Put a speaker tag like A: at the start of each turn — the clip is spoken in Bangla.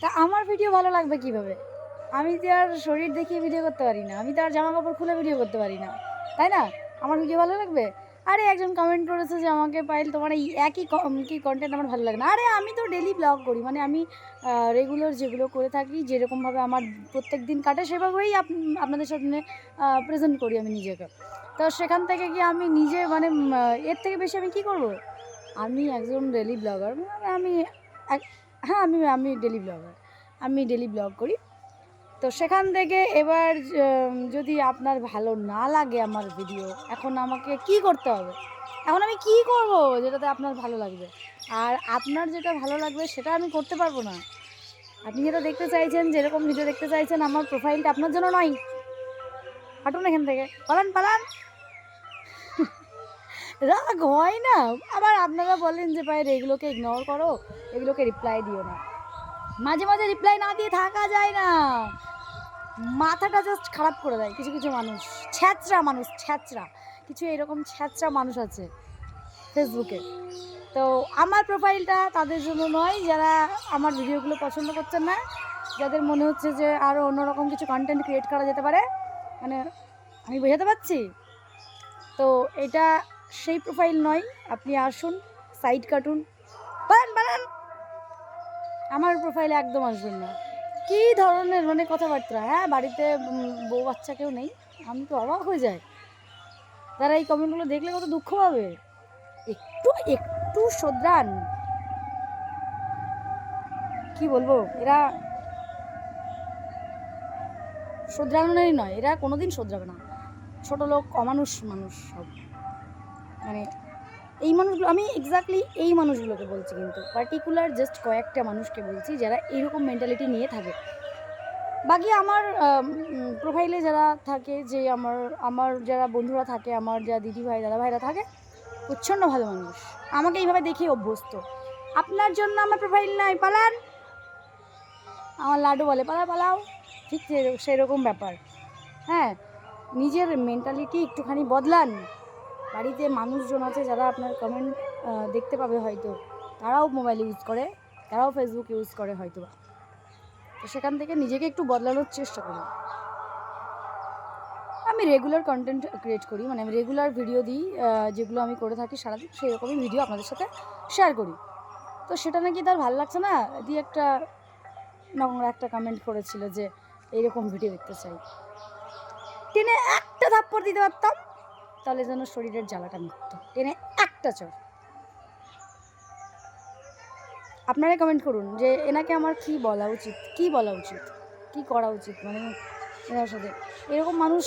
A: তা আমার ভিডিও ভালো লাগবে কীভাবে? আমি তো আর শরীর দেখিয়ে ভিডিও করতে পারি না, আমি তো আর জামা কাপড় খুলে ভিডিও করতে পারি না, তাই না? আমার ভিডিও ভালো লাগবে? আরে একজন কমেন্ট করেছে যে আমাকে পাইল তোমার এই একই কি কন্টেন্ট আমার ভালো লাগে না। আরে আমি তো ডেলি ব্লগ করি মানে আমি রেগুলার যেগুলো করে থাকি, যেরকমভাবে আমার প্রত্যেক দিন কাটে, সেভাবেই আপ- আপনাদের সামনে প্রেজেন্ট করি আমি নিজেকে। তো সেখান থেকে কি আমি নিজে মানে এর থেকে বেশি আমি কি করব? আমি একজন ডেলি ব্লগার আমি এক- হ্যাঁ আমি আমি ডেলি ব্লগার আমি ডেলি ব্লগ করি। তো সেখান থেকে এবার যদি আপনার ভালো না লাগে আমার ভিডিও এখন আমাকে কি করতে হবে? এখন আমি কি করব যেটাতে আপনার ভালো লাগবে? আর আপনার যেটা ভালো লাগবে সেটা আমি করতে পারব না। আপনি যেটা দেখতে চাইছেন, যেরকম ভিডিও দেখতে চাইছেন, আমার প্রোফাইলটা আপনার জন্য নয়। হাঁটুন এখান থেকে। পালান পালান। রাগ হয় না। আবার আপনারা বলেন যে, ভাই, এগুলোকে ইগনোর করো, এগুলোকে রিপ্লাই দিও না। মাঝে মাঝে রিপ্লাই না দিয়ে থাকা যায় না। মাথাটা জাস্ট খারাপ করে দেয় কিছু কিছু মানুষ। ছ্যাচরা মানুষ ছ্যাচরা কিছু এরকম ছ্যাচরা মানুষ আছে ফেসবুকে তো আমার প্রোফাইলটা তাদের জন্য নয়, যারা আমার ভিডিওগুলো পছন্দ করছেন না, যাদের মনে হচ্ছে যে আরও অন্যরকম কিছু কন্টেন্ট ক্রিয়েট করা যেতে পারে মানে আমি বোঝাতে পারছি? তো এটা সেই প্রোফাইল নয়। আপনি আসুন সাইড কাটুন। বানান বানান। আমার প্রোফাইলে একদম আসবেন না। কী ধরনের মানে কথাবার্তা? হ্যাঁ বাড়িতে বউ বাচ্চা কেউ নেই? আমি তো অবাক হয়ে যাই। তারা এই কমেন্টগুলো দেখলে কত দুঃখ পাবে? একটু একটু শোধরান। কি বলব? এরা শোধরানোরই নয়। এরা কোনোদিন শোধরাবে না। ছোট লোক, অমানুষ মানুষ সব। মানে এই মানুষগুলো, আমি এক্স্যাক্টলি এই মানুষগুলোকে বলছি কিন্তু। পার্টিকুলার জাস্ট কয়েকটা মানুষকে বলছি যারা এইরকম মেন্টালিটি নিয়ে থাকে। বাকি আমার প্রোফাইলে যারা থাকে, যে আমার আমার যারা বন্ধুরা থাকে, আমার যারা দিদি ভাই দাদা ভাইরা থাকে, প্রচণ্ড ভালো মানুষ। আমাকে এইভাবে দেখে অভ্যস্ত। আপনার জন্য আমার প্রোফাইল নাই, পালান। আমার লাডু বলে পালা পালাও। ঠিক সেরকম ব্যাপার। হ্যাঁ নিজের মেন্টালিটি একটুখানি বদলান। বাড়িতে মানুষজন আছে যারা আপনার কমেন্ট দেখতে পাবে হয়তো। তারাও মোবাইল ইউজ করে, তারাও ফেসবুক ইউজ করে হয়তো। তো সেখান থেকে নিজেকে একটু বদলানোর চেষ্টা করুন। আমি রেগুলার কন্টেন্ট ক্রিয়েট করি মানে আমি রেগুলার ভিডিও দিই যেগুলো আমি করে থাকি সারাদিন সেই রকমই ভিডিও আপনাদের সাথে শেয়ার করি। তো সেটা নাকি তার ভালো লাগছে না? দিয়ে একটা নোংরা একটা কমেন্ট করেছিল যে, এইরকম ভিডিও দেখতে চাই। টেনে একটা থাপ্পড় দিতে পারতাম। তাহলে যেন শরীরের জ্বালাটা মিটত টেনে একটা চর আপনারা কমেন্ট করুন যে এনাকে আমার কি বলা উচিত? কি বলা উচিত? কি করা উচিত? মানে এনার সাথে। এরকম মানুষ